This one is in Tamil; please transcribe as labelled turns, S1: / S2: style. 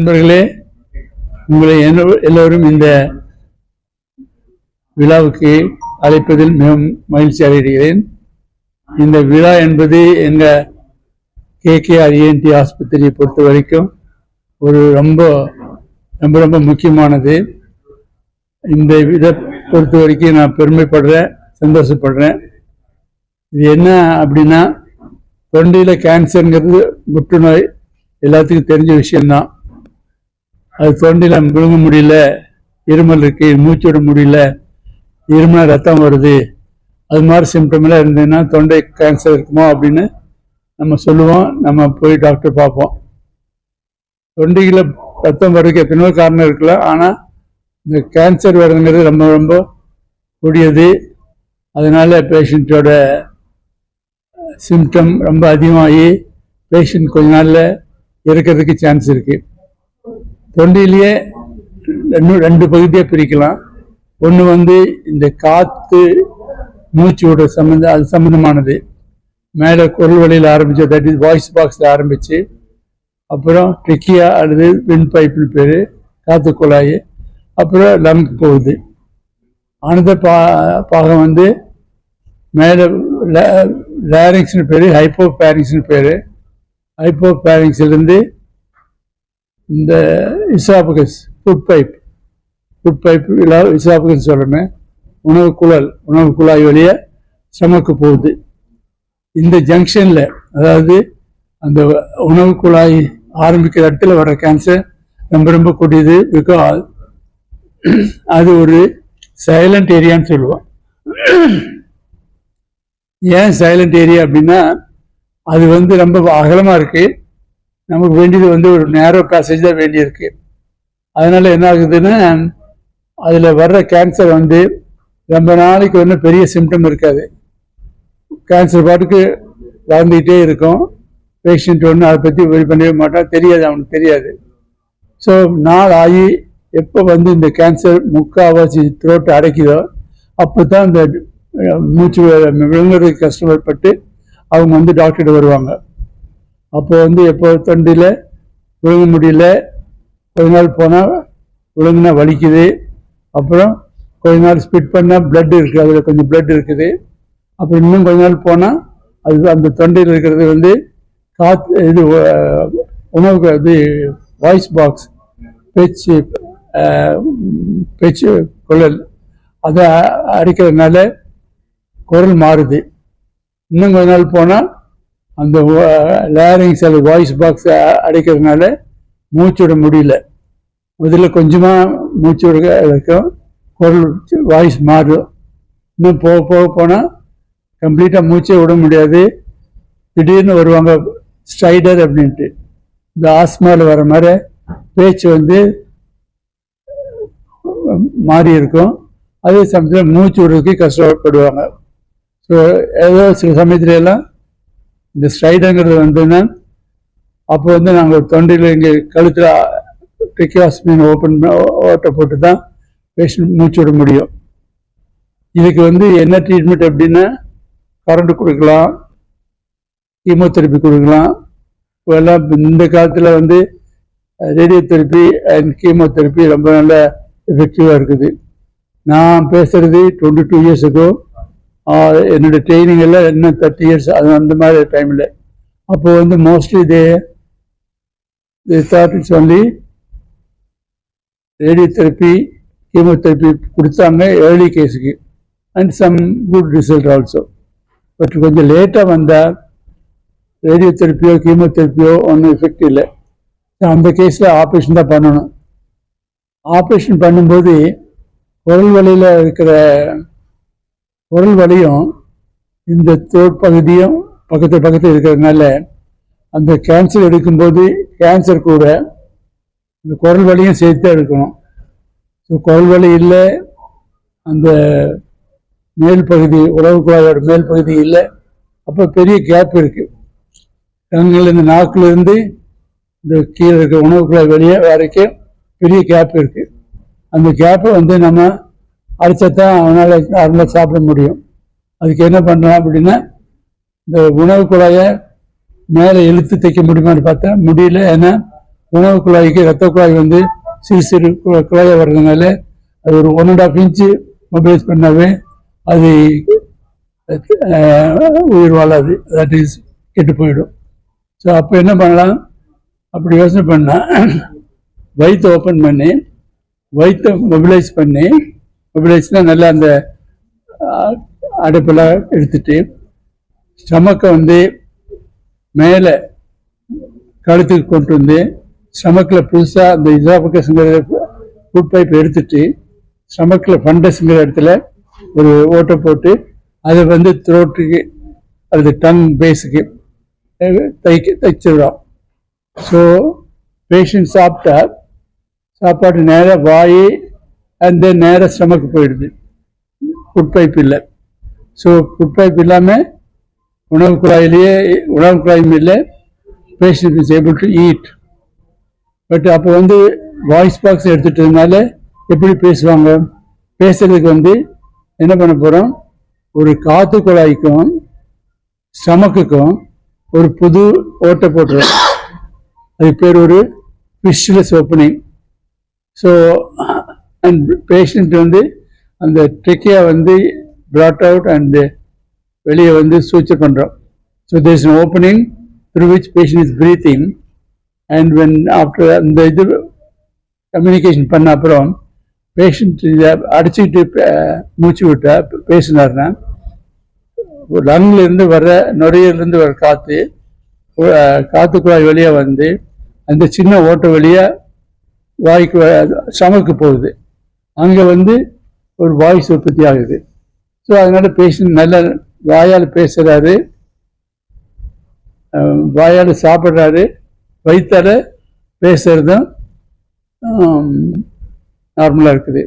S1: நண்பர்களே உங்களை எல்லோரும் இந்த விழாவுக்கு அழைப்பதில் மிகவும் மகிழ்ச்சி அடைகிறேன். இந்த விழா என்பது எங்கள் கேகேஆர் இஎன்டி ஆஸ்பத்திரியை பொறுத்த வரைக்கும் ஒரு ரொம்ப ரொம்ப ரொம்ப முக்கியமானது. இந்த இதை பொறுத்த வரைக்கும் நான் பெருமைப்படுறேன் சந்தோஷப்படுறேன். இது என்ன அப்படின்னா தொண்டையில் கேன்சருங்கிறது புற்றுநோய் எல்லாத்துக்கும் தெரிஞ்ச விஷயம்தான். அது தொண்டையில் விழுங்க முடியல இருமல் இருக்குது மூச்சு விட முடியல இருமல் ரத்தம் வருது அது மாதிரி symptom இருந்ததுன்னா தொண்டை கேன்சர் இருக்குமோ அப்படின்னு நம்ம சொல்லுவோம். நம்ம போய் டாக்டர் பார்ப்போம். தொண்டையில் ரத்தம் வர்றதுக்கு எத்தனையோ காரணம் இருக்கலாம் ஆனால் இந்த கேன்சர் வருதுங்கிறது ரொம்ப ரொம்ப கூடியது. அதனால் பேஷண்ட்டோட சிம்டம் ரொம்ப அதிகமாகி பேஷண்ட் கொஞ்ச நாளில் இருக்கிறதுக்கு சான்ஸ் இருக்குது தொண்டையிலேயே ரெண்டு ரெண்டு பகுதியாக பிரிக்கலாம். ஒன்று வந்து இந்த காற்று மூச்சு விட சம்மந்த அது சம்மந்தமானது மேலே குரல் வழியில் ஆரம்பித்து தட் இஸ் வாய்ஸ் பாக்ஸில் ஆரம்பித்து அப்புறம் ட்ரிக்கியா அல்லது வின் பைப்பில் பேர் காற்று குழாய் அப்புறம் லங்க்கு போகுது. ஆனந்த பா பாகம் வந்து மேலே லேரிங்ஸ்னு பேர் ஹைப்போ பேரிங்ஸ்னு பேர். ஹைப்போ பேரிங்ஸ்லேருந்து இந்த oesophagus food pipe food pipe oesophagus சொல்லணும் உணவு குழல் உணவு குழாய் வழியாக ஸ்டமக்கு போகுது. இந்த ஜங்ஷனில் அதாவது அந்த உணவு குழாய் ஆரம்பிக்கிற இடத்துல வர கேன்சர் ரொம்ப ரொம்ப கொடியது பிகாஸ் அது ஒரு சைலண்ட் ஏரியான்னு சொல்லுவோம். ஏன் சைலண்ட் ஏரியா அப்படின்னா அது வந்து ரொம்ப அகலமாக இருக்குது நமக்கு வேண்டியது வந்து ஒரு நேரோ பேசேஜ் தான் வேண்டியிருக்கு. அதனால என்ன ஆகுதுன்னா அதில் வர்ற கேன்சர் வந்து ரொம்ப நாளைக்கு ஒன்றும் பெரிய சிம்டம் இருக்காது. கேன்சர் பாட்டுக்கு வளர்ந்துக்கிட்டே இருக்கும். பேஷண்ட் ஒன்றும் அதை பற்றி இது பண்ணவே மாட்டான். தெரியாது அவனுக்கு தெரியாது. ஸோ நாள் ஆகி எப்போ வந்து இந்த கேன்சர் முக்கால்வாசி த்ரோட்டை அடைக்குதோ அப்போ தான் இந்த மூச்சு விழுங்குறதுக்கு கஷ்டப்பட்டு அவங்க வந்து டாக்டர்கிட்ட வருவாங்க. அப்போ வந்து எப்போ தண்டியில் விழுங்க முடியல கொஞ்ச நாள் போனால் விழுங்கினா வலிக்குது. அப்புறம் கொஞ்ச நாள் ஸ்பிட் பண்ணால் பிளட் இருக்குது அதில் கொஞ்சம் பிளட் இருக்குது. அப்புறம் இன்னும் கொஞ்ச நாள் போனால் அது அந்த தொண்டையில் இருக்கிறது வந்து காற்று இது உணவுக்கு இது வாய்ஸ் பாக்ஸ் பேச்சு பேச்சு குழல் அதை அடிக்கிறதுனால குரல் மாறுது. இன்னும் கொஞ்ச நாள் போனால் அந்த லேரிங்ஸ் அது வாய்ஸ் பாக்ஸ் அடைக்கிறதுனால மூச்சு விட முடியல. முதல்ல கொஞ்சமாக மூச்சு விட இருக்கும். குரல் வாய்ஸ் மாறும். இன்னும் போக போக போனால் கம்ப்ளீட்டாக மூச்சே விட முடியாது. திடீர்னு வருவாங்க ஸ்ட்ரைடர் அப்படின்ட்டு. இந்த ஆஸ்மாவில் வர மாதிரி பேச்சு வந்து மாறி இருக்கும். அதே சமயத்தில் மூச்சு விடுறதுக்கு கஷ்டப்படுவாங்க. ஸோ ஏதோ சில சமயத்துல எல்லாம் இந்த ஸ்ட்ரைடுங்கிறது வந்துன்னா அப்போ வந்து நாங்கள் தொண்டையில் இங்கே கழுத்தில் ட்ரிக்கியாஸ்மின் ஓப்பன் ஓட்டை போட்டு தான் பேஷண்ட் மூச்சு விட முடியும். இதுக்கு வந்து என்ன ட்ரீட்மெண்ட் அப்படின்னா கரண்ட் கொடுக்கலாம் கீமோதெரப்பி கொடுக்கலாம். இப்போல்லாம் இந்த காலத்தில் வந்து ரேடியோ தெரப்பி அண்ட் கீமோதெரப்பி ரொம்ப நல்ல எஃபெக்டிவாக இருக்குது. நான் பேசுகிறது டுவெண்ட்டி டூ இயர்ஸுக்கும் என்னுடைய ட்ரைனிங் எல்லாம் என்ன தேர்ட்டி இயர்ஸ் அது அந்த மாதிரி டைமில் அப்போது வந்து mostly they they thought it's only radiotherapy கொடுத்தாங்க ஏர்லி கேஸுக்கு and some good result also but கொஞ்சம் லேட்டாக வந்தால் ரேடியோ தெரப்பியோ கீமோதெரப்பியோ ஒன்றும் எஃபெக்ட் இல்லை. அந்த கேஸில் ஆப்ரேஷன் தான் பண்ணணும். ஆப்ரேஷன் பண்ணும்போது குரல் வழியில் இருக்கிற குரல் வலியும் இந்த தோற்பகுதியும் பக்கத்து பக்கத்தில் இருக்கிறதுனால அந்த கேன்சர் எடுக்கும்போது கேன்சர் கூட இந்த குரல் வலியும் சேர்த்து தான் எடுக்கணும். ஸோ குரல் வலி இல்லை அந்த மேல் பகுதி உழவு குழாயோட மேல் பகுதி இல்லை அப்போ பெரிய கேப் இருக்குது கண்கள் இந்த நாக்கிலிருந்து இந்த கீழே இருக்க உணவு குழாய் வெளியே வரைக்கும் பெரிய கேப் இருக்குது அந்த கேப்பை வந்து நம்ம அடிச்சா தான் அவனால் நார்மலாக சாப்பிட முடியும். அதுக்கு என்ன பண்ணலாம் அப்படின்னா இந்த உணவு குழாயை மேலே இழுத்து தைக்க முடியுமான்னு பார்த்தா முடியல. ஏன்னா உணவு குழாய்க்கு ரத்த குழாய் வந்து சிறு சிறு கு- வர்றதுனால அது ஒரு one and half inch mobilise பண்ணாவே அது உயிர் வாழாது. தட் இஸ் கெட்டு போயிடும். ஸோ அப்போ என்ன பண்ணலாம்? அப்படி யோசனை பண்ணால் வயிற்று ஓப்பன் பண்ணி வயிற்றை மொபிலைஸ் பண்ணி மொபிலைஸ்னால் நல்லா அந்த அடுப்பெல்லாம் எடுத்துட்டு ஸ்டமக்கை வந்து மேலே கழுத்துக்கு கொண்டு வந்து ஸ்டமக்கில் புதுசாக அந்த இசாபக்கஸ்ங்கிற ஃபுட் பைப் எடுத்துட்டு ஸ்டமக்கில் ஃபண்டஸ்ங்கிற இடத்துல ஒரு ஓட்டை போட்டு அதை வந்து த்ரோட்டுக்கு அல்லது டங் பேஸுக்கு தைக்க தைச்சிடுறோம். ஸோ பேஷண்ட் சாப்பிட்டா சாப்பாடு நேராக வாய் அண்ட் தென் நேராக ஸ்டமக்கு போயிடுது. ஃபுட் பைப் இல்லை. ஸோ ஃபுட் பைப் இல்லாமல் உணவு குழாயிலேயே உணவு குழாயும் இல்லை. Patient is able to eat but அப்போ வந்து வாய்ஸ் பாக்ஸ் எடுத்துட்டதுனால எப்படி பேசுவாங்க? பேசுறதுக்கு வந்து என்ன பண்ண போகிறோம் ஒரு காற்று குழாய்க்கும் ஸ்டமக்குக்கும் ஒரு புது ஓட்டை போட்டுருவோம் அது பேர் ஒரு ஃபிஷ்லெஸ் ஓப்பனிங் ஸோ அண்ட் பேஷண்ட் வந்து அந்த ட்ரெக்கியா வந்து ப்ராட் அவுட் அண்ட் வெளியே வந்து சூச்சர் பண்ணுறோம் so there is opening through which patient is breathing and when after அந்த இது கம்யூனிகேஷன் பண்ண அப்புறம் பேஷண்ட் இதை அடிச்சுக்கிட்டு மூச்சு விட்டா பேசினார்னா லங்லேருந்து வர்ற நுரையிலேருந்து வர காற்று காற்று குழாய் வழியாக வந்து அந்த சின்ன ஓட்டை வழியாக வாய்க்கு சமக்கு போகுது. அங்கே வந்து ஒரு வாய்ஸ் உற்பத்தி ஆகுது. ஸோ அதனால பேஷண்ட் நல்ல வாயால் பேசுகிறாரு வாயால் சாப்பிட்றாரு. வயிற்றால் பேசுகிறதும் நார்மலாக இருக்குது.